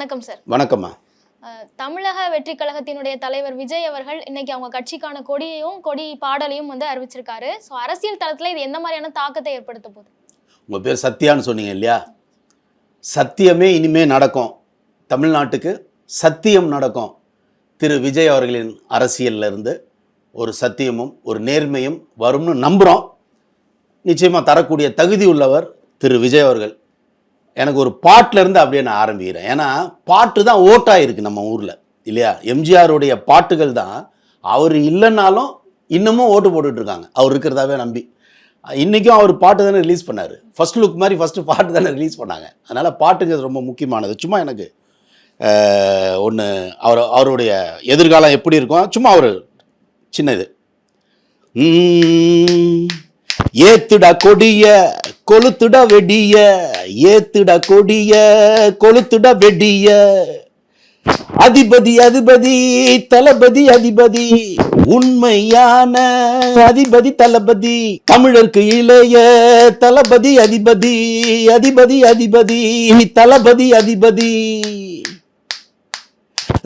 வணக்கம் சார் வணக்கம்மா. தமிழக வெற்றி கழகத்தினுடைய தலைவர் விஜய் அவர்கள் இன்னைக்கு அவங்க கட்சிக்கான கொடியையும் கொடி பாடலையும் வந்து அறிவிச்சிருக்காரு. ஸோ அரசியல் தளத்துல இது எந்த மாதிரியான தாக்கத்தை ஏற்படுத்த போகுது? உங்கள் பேர் சத்யான்னு சொன்னீங்க இல்லையா? சத்தியமே இனிமே நடக்கும். தமிழ்நாட்டுக்கு சத்தியம் நடக்கும். திரு விஜய் அவர்களின் அரசியல்ல இருந்து ஒரு சத்தியமும் ஒரு நேர்மையும் வரும்னு நம்புகிறோம் நிச்சயமாக தரக்கூடிய தகுதி உள்ளவர் திரு விஜய் அவர்கள். எனக்கு ஒரு பாட்டிலேருந்து அப்படியே நான் ஆரம்பிக்கிறேன். ஏன்னா பாட்டு தான் ஓட்டாக இருக்குது நம்ம ஊரில் இல்லையா? எம்ஜிஆருடைய பாட்டுகள் தான் அவர் இல்லைன்னாலும் இன்னமும் ஓட்டு போட்டுட்ருக்காங்க. அவர் இருக்கிறதாவே நம்பி. இன்றைக்கும் அவர் பாட்டு தானே ரிலீஸ் பண்ணார். ஃபர்ஸ்ட் லுக் மாதிரி ஃபஸ்ட்டு பாட்டு தானே ரிலீஸ் பண்ணாங்க. அதனால் பாட்டுங்கிறது ரொம்ப முக்கியமானது. சும்மா எனக்கு ஒன்று அவர் அவருடைய எதிர்காலம் எப்படி இருக்கும்? சும்மா ஒரு சின்ன இது ஏத்துடா கொடிய கொளுத்துட வெடிய ஏத்துடா கொடிய கொளுத்துட வெடிய. அதிபதி அதிபதி தளபதி அதிபதி உண்மையான அதிபதி தளபதி. தமிழருக்கு இளைய தளபதி அதிபதி அதிபதி அதிபதி தளபதி அதிபதி.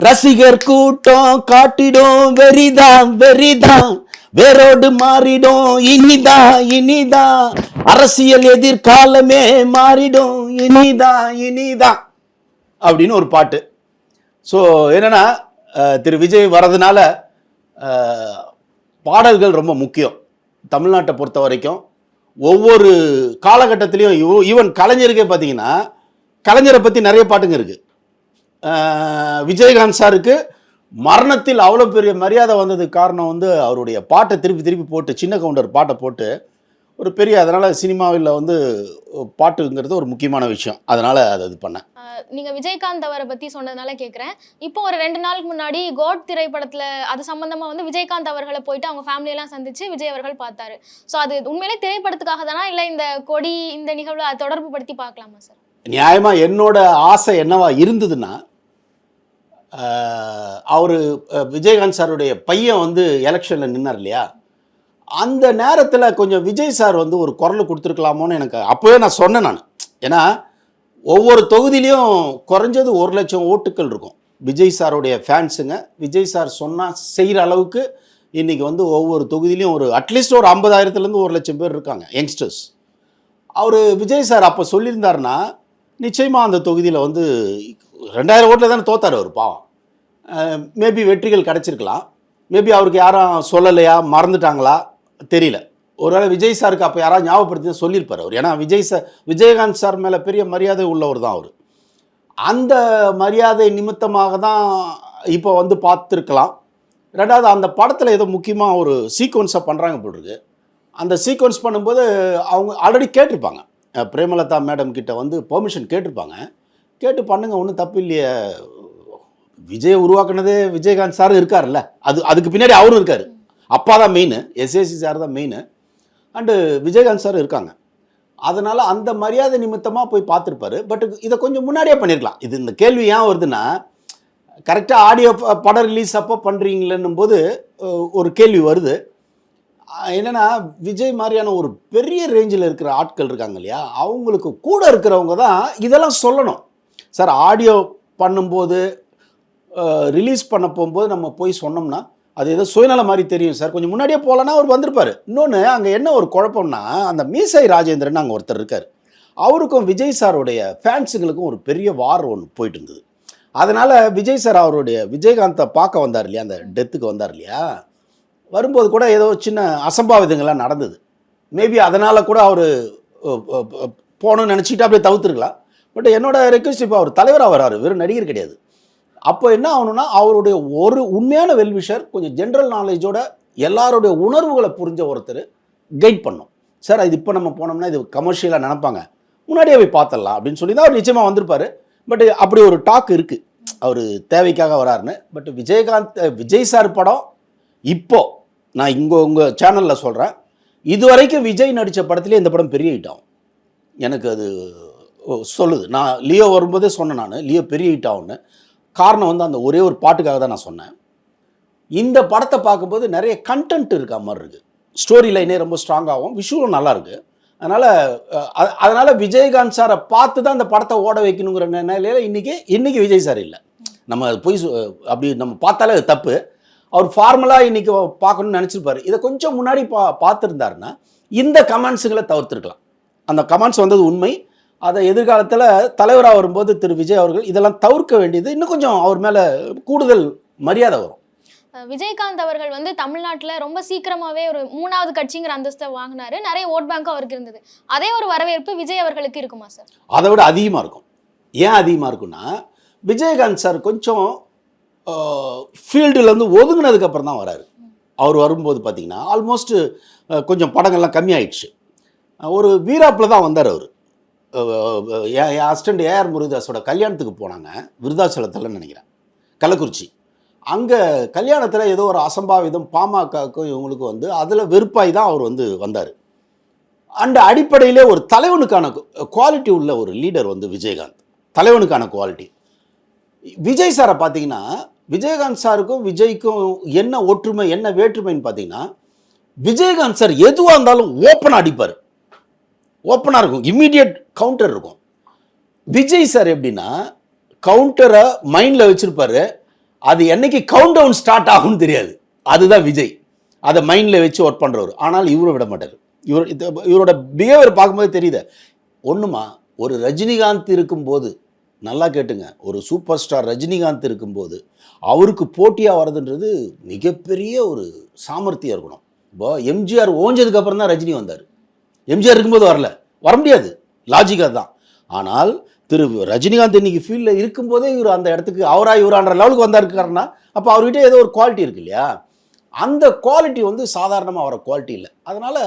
ரசிகர் கூட்டம் காட்டிடும் வெறிதான் வெறிதான். வேரோடு மாறிடும் இனிதான் இனிதா. அரசியல் எதிர்காலமே மாறிடும் இனிதா இனிதா. அப்படின்னு ஒரு பாட்டு. ஸோ என்னன்னா திரு விஜய் வரதுனால பாடல்கள் ரொம்ப முக்கியம். தமிழ்நாட்டை பொறுத்த வரைக்கும். ஒவ்வொரு காலகட்டத்திலையும் ஈவன் கலைஞருக்கே பார்த்தீங்கன்னா கலைஞரை பற்றி நிறைய பாட்டுங்க இருக்குது விஜயகாந்த் சாருக்கு மரணத்தில் அவ்வளோ பெரிய மரியாதை வந்ததுக்கு காரணம் வந்து அவருடைய பாட்டை திருப்பி திருப்பி போட்டு சின்ன கவுண்டர் பாட்டை போட்டு ஒரு பெரிய அதனால் சினிமாவில் வந்து பாட்டுங்கிறது ஒரு முக்கியமான விஷயம். அதனால் அதை இது பண்ணேன். அஹ், நீங்க விஜயகாந்த் அவரை பத்தி சொன்னதுனால கேக்குறேன். இப்போ ஒரு ரெண்டு நாளுக்கு முன்னாடி கோட் திரைப்படத்துல அது சம்பந்தமா வந்து விஜயகாந்த் அவர்களை போயிட்டு அவங்க எல்லாம் சந்திச்சு விஜய் அவர்கள் பார்த்தாரு. ஸோ அது உண்மையிலே திரைப்படத்துக்காக தானா? இல்ல இந்த கொடி இந்த நிகழ்வுல அதை தொடர்பு படுத்தி பார்க்கலாமா சார்? நியாயமாக என்னோட ஆசை என்னவா இருந்ததுன்னா அவர் விஜயகாந்த் சாருடைய பையன் வந்து எலெக்ஷனில் நின்னார் இல்லையா அந்த நேரத்தில் கொஞ்சம் விஜய் சார் வந்து ஒரு குரல் கொடுத்துருக்கலாமோன்னு எனக்கு அப்போவே நான் சொன்னேன் நான். ஏன்னா ஒவ்வொரு தொகுதியிலையும் குறைஞ்சது ஒரு லட்சம் ஓட்டுக்கள் இருக்கும். விஜய் சாருடைய ஃபேன்ஸுங்க விஜய் சார் சொன்னால் செய்கிற அளவுக்கு இன்றைக்கி வந்து ஒவ்வொரு தொகுதியிலையும் ஒரு அட்லீஸ்ட் ஒரு ஐம்பதாயிரத்துலேருந்து ஒரு லட்சம் பேர் இருக்காங்க யங்ஸ்டர்ஸ் அவர் விஜய் சார் அப்போ சொல்லியிருந்தாருன்னா நிச்சயமாக அந்த தொகுதியில் வந்து ரெண்டாயிரம் ஓட்டில் தானே தோத்தார் அவர் பாவம். மேபி வெற்றிகள் கிடச்சிருக்கலாம். மேபி அவருக்கு யாரும் சொல்லலையா மறந்துட்டாங்களா தெரியல. ஒருவேளை விஜய் சாருக்கு அப்போ யாராவது ஞாபகப்படுத்தி சொல்லியிருப்பார் அவர். ஏன்னா விஜய் சார் விஜயகாந்த் சார் மேலே பெரிய மரியாதை உள்ளவர் தான் அவர். அந்த மரியாதை நிமித்தமாக தான் இப்போ வந்து பார்த்துருக்கலாம். ரெண்டாவது அந்த படத்தில் ஏதோ முக்கியமாக ஒரு சீக்வன்ஸாக பண்ணுறாங்க போல் இருக்கு. அந்த சீக்வன்ஸ் பண்ணும்போது அவங்க ஆல்ரெடி கேட்டிருப்பாங்க. பிரேமலதா மேடம் கிட்ட வந்து பெர்மிஷன் கேட்டிருப்பாங்க. கேட்டு பண்ணுங்கள் ஒன்றும் தப்பு இல்லையே. விஜய் உருவாக்குனதே விஜயகாந்த் சார் இருக்கார்ல அது அதுக்கு பின்னாடி அவரும் இருக்கார். அப்பா தான் மெயின் எஸ்ஏசி சார் தான் மெயின் அண்டு விஜயகாந்த் சார் இருக்காங்க. அதனால் அந்த மரியாதை நிமித்தமாக போய் பார்த்துருப்பாரு. பட் இதை கொஞ்சம் முன்னாடியே பண்ணியிருக்கலாம் இது இந்த கேள்வி ஏன் வருதுன்னா கரெக்டாக ஆடியோ படம் ரிலீஸ் அப்போ பண்ணுறீங்களேன்னும் போது ஒரு கேள்வி வருது. என்னென்னா விஜய் மாதிரியான ஒரு பெரிய ரேஞ்சில் இருக்கிற ஆட்கள் இருக்காங்க இல்லையா? அவங்களுக்கு கூட இருக்கிறவங்க தான் இதெல்லாம் சொல்லணும். சார் ஆடியோ பண்ணும்போது ரிலீஸ் பண்ண போகும்போது நம்ம போய் சொன்னோம்னா அது ஏதோ சுயநல மாதிரி தெரியும் சார். கொஞ்சம் முன்னாடியே போகலன்னா அவர் வந்திருப்பார். இன்னொன்று அங்கே என்ன ஒரு குழப்பம்னா அந்த மீசை ராஜேந்திரன் அங்கே ஒருத்தர் இருக்கார். அவருக்கும் விஜய் சாருடைய ஃபேன்ஸுங்களுக்கும் ஒரு பெரிய வார் ஒன்று போயிட்டு இருந்தது. அதனால் விஜய் சார் அவருடைய விஜயகாந்தை பார்க்க வந்தார் இல்லையா? அந்த டெத்துக்கு வந்தார் இல்லையா? வரும்போது கூட ஏதோ சின்ன அசம்பாவிதங்கள்லாம் நடந்தது. மேபி அதனால் கூட அவர் போகணும்னு நினச்சிக்கிட்டு அப்படியே தவிர்த்துருக்கலாம் பட் என்னோட ரெக்வஸ்ட் இப்போ அவர் தலைவராக வராரு வெறும் நடிகர் கிடையாது. அப்போ என்ன ஆகணும்னா அவருடைய ஒரு உண்மையான வெல்விஷர் கொஞ்சம் ஜென்ரல் நாலேஜோட எல்லாருடைய உணர்வுகளை புரிஞ்ச ஒருத்தர் கைட் பண்ணும். சார் இது இப்போ நம்ம போனோம்னா இது கமர்ஷியலாக நினைப்பாங்க. முன்னாடியே போய் பார்த்துடலாம் அப்படின்னு சொல்லி தான் அவர் நிச்சயமாக வந்திருப்பார். பட் அப்படி ஒரு டாக் இருக்குது அவர் தேவைக்காக வராருன்னு. பட் விஜயகாந்த் விஜய் சார் படம் இப்போ நான் இங்கே உங்கள் சேனலில் சொல்கிறேன் இதுவரைக்கும் விஜய் நடித்த படத்துலேயே இந்த படம் பெரிய ஹிட் ஆகும். எனக்கு அது சொல்லுது. நான் லியோ வரும்போதே சொன்னேன் நான். லியோ பெரிய ஹிட் ஆகும்னு. காரணம் வந்து அந்த ஒரே ஒரு பாட்டுக்காக தான் நான் சொன்னேன். இந்த படத்தை பார்க்கும்போது நிறைய கண்டென்ட் இருக்கா மாதிரி இருக்குது ஸ்டோரி லைனே ரொம்ப ஸ்ட்ராங்காகவும் விஷுவலும் நல்லாயிருக்கு அதனால் அதனால் விஜயகாந்த் சாரை பார்த்து தான் அந்த படத்தை ஓட வைக்கணுங்கிற நி- நிலையில இன்றைக்கி விஜய் சார் இல்லை. நம்ம அது போய் அப்படி நம்ம பார்த்தாலே அது தப்பு. அவர் ஃபார்மலாக இன்றைக்கி பார்க்கணும்னு நினச்சிருப்பாரு. இதை கொஞ்சம் முன்னாடி பா பார்த்துருந்தாருன்னா இந்த கமெண்ட்ஸுங்களை தவிர்த்துருக்கலாம். அந்த கமெண்ட்ஸ் வந்தது உண்மை. அதை எதிர்காலத்தில் தலைவராக வரும்போது திரு விஜய் அவர்கள் இதெல்லாம் தவிர்க்க வேண்டியது இன்னும் கொஞ்சம் அவர் மேலே கூடுதல் மரியாதை வரும். விஜயகாந்த் அவர்கள் வந்து தமிழ்நாட்டுல ரொம்ப சீக்கிரமாவே ஒரு மூணாவது கட்சிங்கிற அந்தஸ்தை வாங்கினாரு. நிறைய ஓட் பேங்க் அவருக்கு இருந்தது. அதே ஒரு வரவேற்பு விஜய் அவர்களுக்கு இருக்குமா சார்? அதை விட அதிகமாக இருக்கும். ஏன் அதிகமாக இருக்குன்னா விஜயகாந்த் சார் கொஞ்சம் ஃபீல்டுலேருந்து ஒதுங்கினதுக்கப்புறம் தான் வராரு. அவர் வரும்போது பார்த்தீங்கன்னா ஆல்மோஸ்ட் கொஞ்சம் படங்கள்லாம் கம்மியாயிடுச்சு. ஒரு வீராப்பில் தான் வந்தார் அவர். என் அசிஸ்டண்ட் ஏஆர் முருகதாஸோட கல்யாணத்துக்கு போனாங்க. விருதாச்சலத்தில் நினைக்கிறேன். கள்ளக்குறிச்சி. அங்கே கல்யாணத்தில் ஏதோ ஒரு அசம்பாவிதம் பாமகக்கும் இவங்களுக்கும் வந்து அதில் வெறுப்பாய் தான் அவர் வந்து வந்தார். அண்ட் அடிப்படையிலே ஒரு தலைவனுக்கான குவாலிட்டி உள்ள ஒரு லீடர் வந்து விஜயகாந்த். தலைவனுக்கான குவாலிட்டி விஜய் சாரை பார்த்தீங்கன்னா விஜயகாந்த் சாருக்கும் விஜய்க்கும் என்ன ஒற்றுமை என்ன வேற்றுமைன்னு பார்த்தீங்கன்னா விஜயகாந்த் சார் எதுவாக இருந்தாலும் ஓப்பனாக அடிப்பார். ஓப்பனாக இருக்கும். இம்மீடியட் கவுண்டர் இருக்கும். விஜய் சார் எப்படின்னா கவுண்டரை மைண்டில் வச்சுருப்பாரு. அது என்னைக்கு கவுண்ட் டவுன் ஸ்டார்ட் ஆகும்னு தெரியாது. அதுதான் விஜய். அதை மைண்டில் வச்சு ஒர்க் பண்ணுறவர் ஆனால் இவரும் விட மாட்டார். இவர் இவரோட பிஹேவியர் பார்க்கும்போது தெரியுது. ஒன்றுமா ஒரு ரஜினிகாந்த் இருக்கும்போது நல்லா கேட்டுங்க. ஒரு சூப்பர் ஸ்டார் ரஜினிகாந்த் இருக்கும்போது அவருக்கு போட்டியாக வர்றதுன்றது மிகப்பெரிய ஒரு சாமர்த்தியம் இருக்கணும். இப்போ எம்ஜிஆர் ஓஞ்சதுக்கப்புறம் தான் ரஜினி வந்தார். எம்ஜிஆர் இருக்கும்போது வரல. வர முடியாது. லாஜிக்காக தான் ஆனால் திரு ரஜினிகாந்த் இன்னைக்கு ஃபீல்டில் இருக்கும்போதே இவர் அந்த இடத்துக்கு அவரா இவரான்ற லெவலுக்கு வந்தாருக்காருன்னா அப்போ அவர்கிட்ட ஏதோ ஒரு குவாலிட்டி இருக்கு இல்லையா? அந்த குவாலிட்டி வந்து சாதாரணமாக வர குவாலிட்டி இல்லை. அதனால்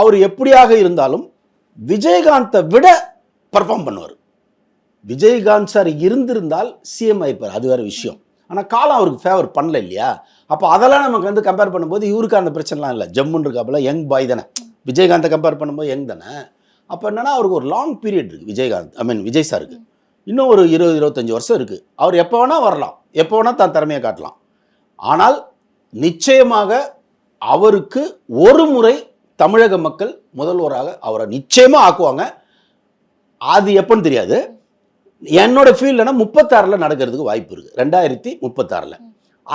அவர் எப்படியாக இருந்தாலும் விஜயகாந்தை விட பர்ஃபார்ம் பண்ணுவார். விஜயகாந்த் சார் இருந்திருந்தால் சிஎம் ஆயிருப்பார். அது வேற விஷயம். ஆனால் காலம் அவருக்கு ஃபேவர் பண்ணல இல்லையா? அப்போ அதெல்லாம் நமக்கு வந்து கம்பேர் பண்ணும்போது இவருக்கு அந்த பிரச்சனைலாம் இல்லை. ஜம்முன்னு இருக்காப்புல யங் பாய் தானே. விஜயகாந்தை கம்பேர் பண்ணும்போது யங் தானே. அப்போ என்னென்னா அவருக்கு ஒரு லாங் பீரியட் இருக்குது விஜயகாந்த் ஐ மீன் விஜய் சாருக்கு இன்னும் ஒரு இருபது இருபத்தஞ்சி வருஷம் இருக்குது அவர் எப்போ வேணால் வரலாம். எப்போ வேணால் தான் திறமையை காட்டலாம். ஆனால் நிச்சயமாக அவருக்கு ஒரு முறை தமிழக மக்கள் முதல்வராக அவரை நிச்சயமாக ஆக்குவாங்க. அது எப்போன்னு தெரியாது. என்னோட ஃபீல்டுனா முப்பத்தாறில் நடக்கிறதுக்கு வாய்ப்பு இருக்குது ரெண்டாயிரத்தி முப்பத்தாறில்.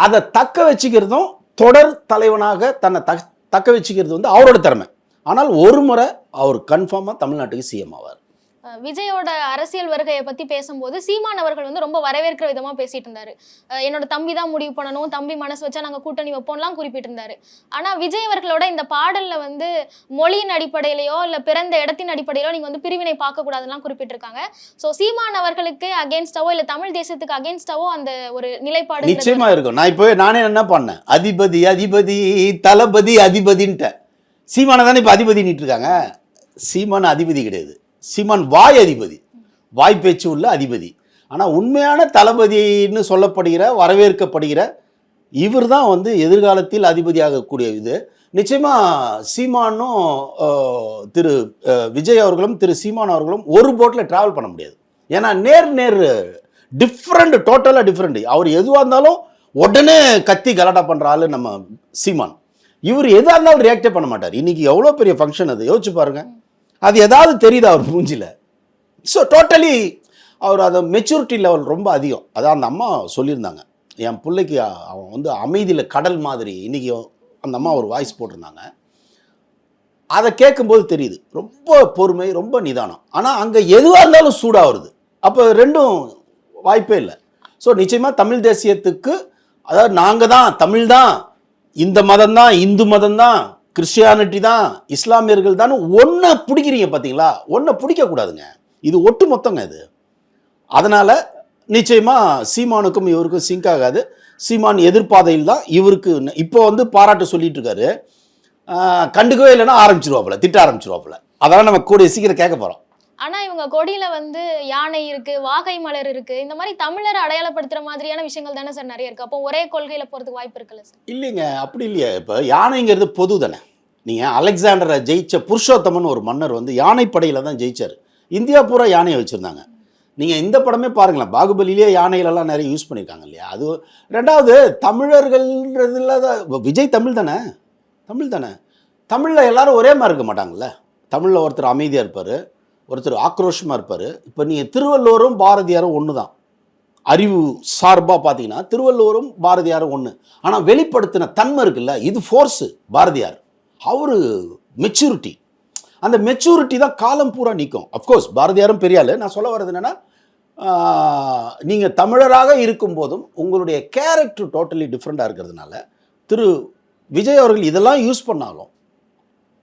அதை தக்க வச்சுக்கிறதும் தொடர் தலைவனாக தன்னை தக் தக்க வச்சுக்கிறது வந்து அவரோட திறமை. ஆனால் ஒரு முறை அவர் கன்ஃபார்மாக தமிழ்நாட்டுக்கு சிஎம் ஆவார். விஜயோட அரசியல் வருகையை பத்தி பேசும்போது சீமான் அவர்கள் வந்து ரொம்ப வரவேற்கிற விதமா பேசிட்டு இருந்தாரு. என்னோட தம்பி தான் முடிவு பண்ணணும் தம்பி மனசு வச்சா நாங்க கூட்டணி வைப்போம்லாம் குறிப்பிட்டிருந்தாரு. ஆனா விஜய் அவர்களோட இந்த பாடல்ல வந்து மொழியின் அடிப்படையிலயோ இல்ல பிறந்த இடத்தின் அடிப்படையிலோ நீங்க வந்து பிரிவினை பார்க்க கூடாதுலாம் குறிப்பிட்டிருக்காங்க. சோ சீமான் அவர்களுக்கு அகேன்ஸ்டாவோ இல்ல தமிழ் தேசத்துக்கு அகேன்ஸ்டாவோ அந்த ஒரு நிலைப்பாடு நிச்சயமா இருக்கும். நான் இப்போ நானே என்ன பண்ணேன்? அதிபதி அதிபதி தளபதி அதிபதின்ட்டேன். சீமானை தானே இப்போ அதிபதினிட்டு இருக்காங்க சீமான் அதிபதி கிடையாது. சீமான் வாய் அதிபதி. வாய் பேச்சு உள்ள அதிபதி. ஆனால் உண்மையான தளபதின்னு சொல்லப்படுகிற வரவேற்கப்படுகிற இவர் தான் வந்து எதிர்காலத்தில் அதிபதியாகக்கூடிய இது. நிச்சயமாக சீமானும் திரு விஜய் அவர்களும் திரு சீமான் அவர்களும் ஒரு போட்டில் ட்ராவல் பண்ண முடியாது. ஏன்னா நேர் நேர் டிஃப்ரெண்ட் டோட்டலாக டிஃப்ரெண்ட் அவர் எதுவாக இருந்தாலும் உடனே கத்தி கலாட்டா பண்ணுற ஆள் நம்ம சீமான். இவர் எதாக இருந்தாலும் ரியாக்டே பண்ண மாட்டார். இன்றைக்கி எவ்வளோ பெரிய ஃபங்க்ஷன் அது? யோசிச்சு பாருங்கள் அது ஏதாவது தெரியுது அவர் மூஞ்சியில் ஸோ டோட்டலி அவர் அதை மெச்சூரிட்டி லெவல் ரொம்ப அதிகம். அதான் அந்த அம்மா சொல்லியிருந்தாங்க. என் பிள்ளைக்கு அவன் வந்து அமைதியில் கடல் மாதிரி இன்றைக்கி அந்த அம்மா ஒரு வாய்ஸ் போட்டிருந்தாங்க. அதை கேட்கும்போது தெரியுது. ரொம்ப பொறுமை ரொம்ப நிதானம். ஆனால் அங்கே எதுவாக இருந்தாலும் சூடாக வருது அப்போ ரெண்டும் வாய்ப்பே இல்லை. ஸோ நிச்சயமாக தமிழ் தேசியத்துக்கு அதாவது நாங்கள் தான் தமிழ் தான் இந்த மதம் தான் இந்து மதம் தான் கிறிஸ்டியானிட்டி தான் இஸ்லாமியர்கள் தான் ஒன்றை பிடிக்கிறீங்க பார்த்தீங்களா ஒன்றை பிடிக்கக்கூடாதுங்க. இது ஒட்டு மொத்தங்க இது. அதனால் நிச்சயமாக சீமானுக்கும் இவருக்கும் சிங்க் ஆகாது. சீமான் எதிர்பாதையில் தான் இவருக்கு இப்போ வந்து பாராட்டு சொல்லிட்டு இருக்காரு. கண்டுக்கவே இல்லைன்னா ஆரம்பிச்சிருவாப்புல திட்ட ஆரம்பிச்சிருவாப்புல. அதெல்லாம் நம்ம கூடிய சீக்கிரம் கேட்க போகிறோம் ஆனா இவங்க கொடியில வந்து யானை இருக்கு வாகை மலர் இருக்கு இந்த மாதிரி தமிழரை அடையாளப்படுத்துற மாதிரியான விஷயங்கள் தானே சார் நிறைய இருக்கு. அப்போ ஒரே கொள்கையில போறதுக்கு வாய்ப்பு இருக்குல்ல சார்? இல்லைங்க அப்படி இல்லையா. இப்போ யானைங்கிறது பொது தானே. நீங்கள் அலெக்சாண்டரை ஜெயிச்ச புருஷோத்தமன் ஒரு மன்னர் வந்து யானைப்படையில் தான் ஜெயிச்சார். இந்தியா பூரா யானையை வச்சுருந்தாங்க. நீங்கள் இந்த படமே பாருங்களேன். பாகுபலியிலே யானைகளெல்லாம் நிறைய யூஸ் பண்ணியிருக்காங்க இல்லையா? அது ரெண்டாவது தமிழர்கள்ன்றதுல விஜய் தமிழ் தானே? தமிழ் தானே. தமிழில் எல்லாரும் ஒரே மாதிரி இருக்க மாட்டாங்கல்ல? தமிழில் ஒருத்தர் அமைதியாக இருப்பார் ஒருத்தர் ஆக்ரோஷமாக இருப்பார். இப்போ நீங்கள் திருவள்ளுவரும் பாரதியாரும் ஒன்று தான் அறிவு சார்பாக பார்த்தீங்கன்னா திருவள்ளுவரும் பாரதியாரும் ஒன்று ஆனால் வெளிப்படுத்தின தன்மை இருக்குல்ல இது ஃபோர்ஸு பாரதியார். அவர் மெச்சூரிட்டி அந்த மெச்சூரிட்டி தான் காலம் பூரா நிற்கும் அஃப்கோர்ஸ் பாரதியாரும் பெரிய ஆளு நான் சொல்ல வர்றது என்னென்னா நீங்கள் தமிழராக இருக்கும்போதும் உங்களுடைய கேரக்டர் டோட்டலி டிஃப்ரெண்ட்டாக இருக்கிறதுனால திரு விஜய் அவர்கள் இதெல்லாம் யூஸ் பண்ணாலும்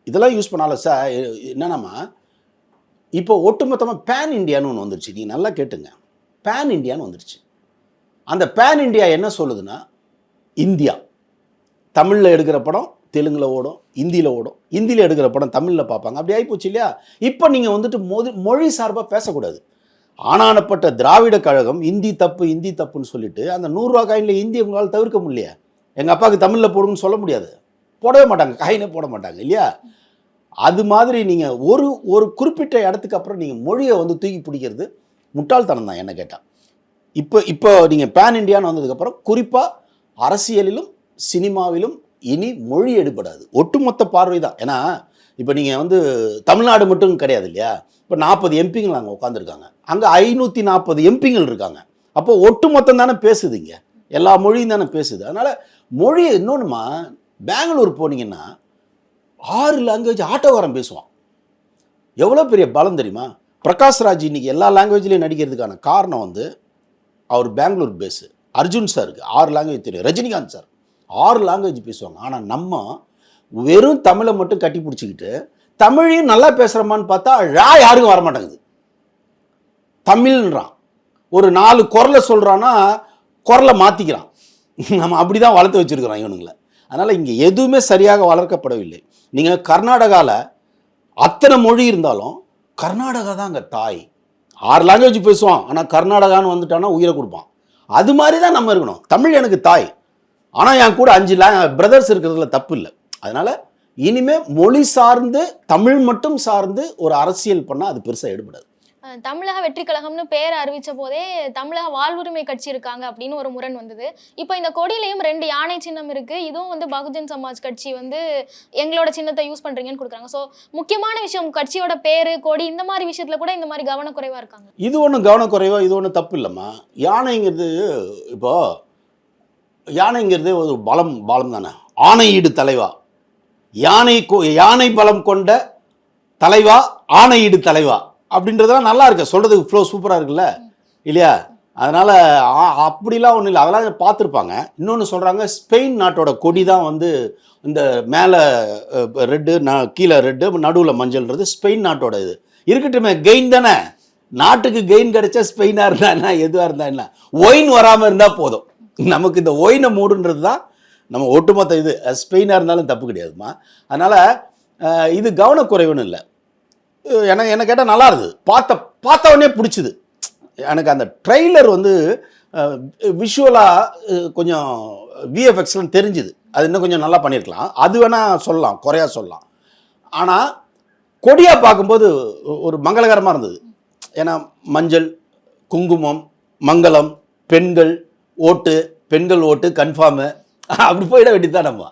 இதெல்லாம் யூஸ் பண்ணாலும் சார் என்னென்னமா இப்போ ஒட்டுமொத்தமாக பேன் இண்டியான்னு ஒன்று வந்துருச்சு. நீங்கள் நல்லா கேட்டுங்க. பேன் இண்டியான்னு வந்துருச்சு. அந்த பேன் இண்டியா என்ன சொல்லுதுன்னா இந்தியா. தமிழில் எடுக்கிற படம் தெலுங்கில் ஓடும் இந்தியில் ஓடும். இந்தியில் எடுக்கிற படம் தமிழில் பார்ப்பாங்க. அப்படி ஆகிப்போச்சு இல்லையா? இப்போ நீங்கள் வந்துட்டு மொழி மொழி சார்பாக பேசக்கூடாது. ஆனானப்பட்ட திராவிட கழகம் இந்தி தப்பு இந்தி தப்புன்னு சொல்லிட்டு அந்த நூறுரூவா காயினில் இந்தி உங்களால் தவிர்க்க முடியலையா. எங்கள் அப்பாவுக்கு தமிழில் போடுங்கன்னு சொல்ல முடியாது. போடவே மாட்டாங்க. காயினே போட மாட்டாங்க இல்லையா? அது மாதிரி நீங்கள் ஒரு ஒரு குறிப்பிட்ட இடத்துக்கு அப்புறம் நீங்கள் மொழியை வந்து தூக்கி பிடிக்கிறது முட்டாள்தனம் தான் என்ன கேட்டால் இப்போ இப்போ நீங்கள் பேன் இண்டியான்னு வந்ததுக்கப்புறம் குறிப்பாக அரசியலிலும் சினிமாவிலும் இனி மொழி எடுபடாது. ஒட்டுமொத்த பார்வை தான். ஏன்னா இப்போ நீங்கள் வந்து தமிழ்நாடு மட்டும் கிடையாது இல்லையா? இப்போ நாற்பது எம்பிங்கள் அங்கே உட்காந்துருக்காங்க அங்கே ஐநூற்றி நாற்பது எம்பிங்கள் இருக்காங்க. அப்போ ஒட்டுமொத்தம் தானே பேசுதுங்க எல்லா மொழியும் தானே பேசுது. அதனால் மொழியை இன்னொன்றுமா பெங்களூர் போனீங்கன்னா ஆறு லாங்குவேஜ் ஆட்டோகாரம் பேசுவான். எவ்வளோ பெரிய பலம் தெரியுமா? பிரகாஷ் ராஜ் இன்னைக்கு எல்லா லாங்குவேஜ்லேயும் நடிக்கிறதுக்கான காரணம் வந்து அவர் பெங்களூர் பேஸு அர்ஜுன் சாருக்கு ஆறு லாங்குவேஜ் தெரியும். ரஜினிகாந்த் சார் ஆறு லாங்குவேஜ் பேசுவாங்க. ஆனால் நம்ம வெறும் தமிழை மட்டும் கட்டி பிடிச்சிக்கிட்டு தமிழையும் நல்லா பேசுகிறோமான்னு பார்த்தா ழா யாருக்கும் வர மாட்டேங்குது தமிழ்ன்றான். ஒரு நாலு குரலை சொல்கிறான்னா குரலை மாற்றிக்கிறான் நம்ம அப்படி தான் வளர்த்து வச்சுருக்குறோம் இவனுங்களை. அதனால் இங்கே எதுவுமே சரியாக வளர்க்கப்படவில்லை. நீங்கள் கர்நாடகாவில் அத்தனை மொழி இருந்தாலும் கர்நாடகா தான் அங்கே தாய். ஆறு லாங்குவேஜ் பேசுவான். ஆனால் கர்நாடகான்னு வந்துட்டான்னா உயிரை கொடுப்பான். அது மாதிரி தான் நம்ம இருக்கணும். தமிழ் எனக்கு தாய். ஆனால் என் கூட அஞ்சு லா பிரதர்ஸ் இருக்கிறதுல தப்பு இல்லை. அதனால் இனிமேல் மொழி சார்ந்து தமிழ் மட்டும் சார்ந்து ஒரு அரசியல் பண்ணால் அது பெருசாக எடுபடாது தமிழக வெற்றி கழகம்னு பேர் அறிவித்த போதே தமிழக வாழ்வுரிமை கட்சி இருக்காங்க அப்படின்னு ஒரு முரண் வந்தது. இப்போ இந்த கொடியிலையும் ரெண்டு யானை சின்னம் இருக்கு. இதுவும் வந்து பகுஜன் சமாஜ் கட்சி வந்து எங்களோட சின்னத்தை யூஸ் பண்றீங்கன்னு கொடுக்குறாங்க. ஸோ முக்கியமான விஷயம் கட்சியோட பேரு கொடி இந்த மாதிரி விஷயத்துல கூட இந்த மாதிரி கவனக்குறைவா இருக்காங்க. இது ஒன்றும் கவனக்குறைவா இது ஒன்றும் தப்பு இல்லைம்மா. யானைங்கிறது இப்போ யானைங்கிறது ஒரு பலம் பலம் தானே. ஆணையீடு தலைவா. யானை யானை பலம் கொண்ட தலைவா ஆணையீடு தலைவா. அப்படின்றதெல்லாம் நல்லா இருக்கு. சொல்றதுக்கு ஃப்ளோ சூப்பராக இருக்குல்ல? இல்லையா? அதனால ஆ- அப்படிலாம் ஒன்றும் இல்லை. அதெல்லாம் பார்த்துருப்பாங்க. இன்னொன்று சொல்கிறாங்க ஸ்பெயின் நாட்டோட கொடி தான் வந்து இந்த மேலே ரெட்டு ந கீழே ரெட்டு நடுவில் மஞ்சள்ன்றது ஸ்பெயின் நாட்டோட இது. இருக்கட்டுமே கெயின் தானே. நாட்டுக்கு கெயின் கிடைச்சா ஸ்பெயினாக இருந்தா என்ன எதுவாக இருந்தா என்ன? ஒயின் வராமல் இருந்தால் போதும். நமக்கு இந்த ஒயினை மூடுன்றது தான் நம்ம ஒட்டுமொத்த இது. ஸ்பெயினாக இருந்தாலும் தப்பு கிடையாதுமா அதனால் இது கவனக்குறைவுன்னு இல்லை. எனக்கு என்ன கேட்டால் நல்லா இருந்தது. பார்த்த பார்த்த உடனே பிடிச்சிது. எனக்கு அந்த ட்ரெய்லர் வந்து விஷுவலாக கொஞ்சம் விஎஃப்எக்ஸ்லாம் தெரிஞ்சுது. அது இன்னும் கொஞ்சம் நல்லா பண்ணியிருக்கலாம். அது வேணால் சொல்லலாம். குறையாக சொல்லலாம். ஆனால் கொடியாக பார்க்கும்போது ஒரு மங்களகரமாக இருந்தது. ஏன்னா மஞ்சள் குங்குமம் மங்களம் பெண்கள் ஓட்டு பெண்கள் ஓட்டு கன்ஃபார்மு அப்படி போயிட வேண்டியது தான் நம்ம.